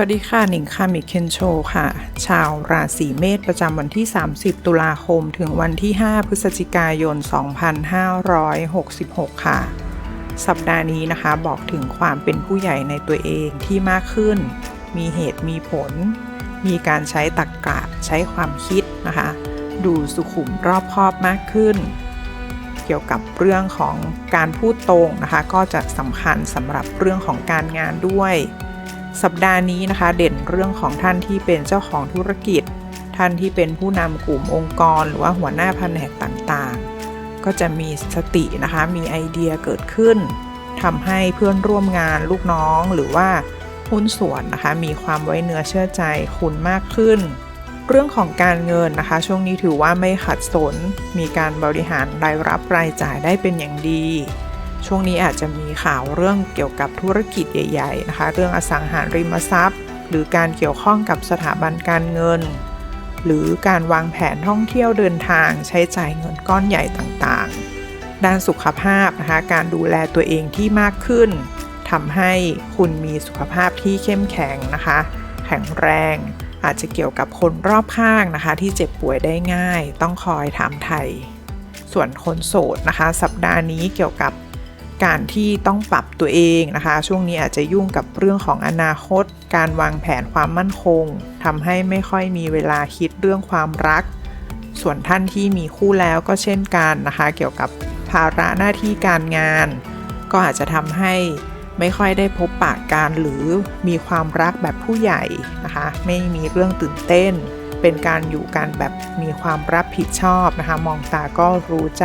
วัสดีค่ะ หนิงคามิเคนโชค่ะ ชาวราศีเมษประจำวันที่ 30 ตุลาคม ถึงวันที่ 5 พฤศจิกายน 2566 ค่ะ สัปดาห์นี้นะคะบอกถึงความเป็นผู้ใหญ่ในตัวเองที่มากขึ้น มีเหตุมีผล มีการใช้ตรรกกะใช้ความคิดนะคะ ดูสุขุมรอบคอบมากขึ้น เกี่ยวกับเรื่องของการพูดตรงนะคะ ก็จะสำคัญสำหรับเรื่องของการงานด้วย สัปดาห์นี้นะคะ เด่นเรื่องของท่านที่เป็นเจ้าของธุรกิจ ท่านที่เป็นผู้นำกลุ่มองค์กร หรือว่าหัวหน้าแผนกต่างๆ ก็จะมีสตินะคะ มีไอเดียเกิดขึ้นทำให้เพื่อนร่วมงานลูกน้องหรือว่าหุ้นส่วนนะคะ มีความไว้เนื้อเชื่อใจคุณมากขึ้น เรื่องของการเงินนะคะ ช่วงนี้ถือว่าไม่ขัดสน มีการบริหารรายรับรายจ่ายได้เป็นอย่างดี ช่วงนี้อาจจะมีข่าวเรื่องเกี่ยวกับธุรกิจใหญ่ๆนะคะเรื่องอสังหาริมทรัพย์ หรือการเกี่ยวข้องกับสถาบันการเงิน หรือการวางแผนท่องเที่ยวเดินทางใช้จ่ายเงินก้อนใหญ่ต่างๆ ด้านสุขภาพนะคะการดูแลตัวเองที่มากขึ้นทำให้คุณมีสุขภาพที่เข้มแข็งนะคะ แข็งแรงอาจจะเกี่ยวกับคนรอบข้างนะคะ ที่เจ็บป่วยได้ง่าย ต้องคอยถามไทย ส่วนคนโสดนะคะ สัปดาห์นี้เกี่ยวกับ การที่ต้องปรับตัวเองนะคะ ช่วงนี้อาจจะยุ่งกับเรื่องของอนาคต การวางแผนความมั่นคงทำให้ไม่ค่อยมีเวลาคิดเรื่องความรัก ส่วนท่านที่มีคู่แล้วก็เช่นกันนะคะ เกี่ยวกับภาระหน้าที่การงาน ก็อาจจะทำให้ไม่ค่อยได้พบปากกันหรือมีความรักแบบผู้ใหญ่นะคะ ไม่มีเรื่องตื่นเต้น เป็นการอยู่กันแบบมีความรับผิดชอบนะคะ มองตาก็รู้ใจ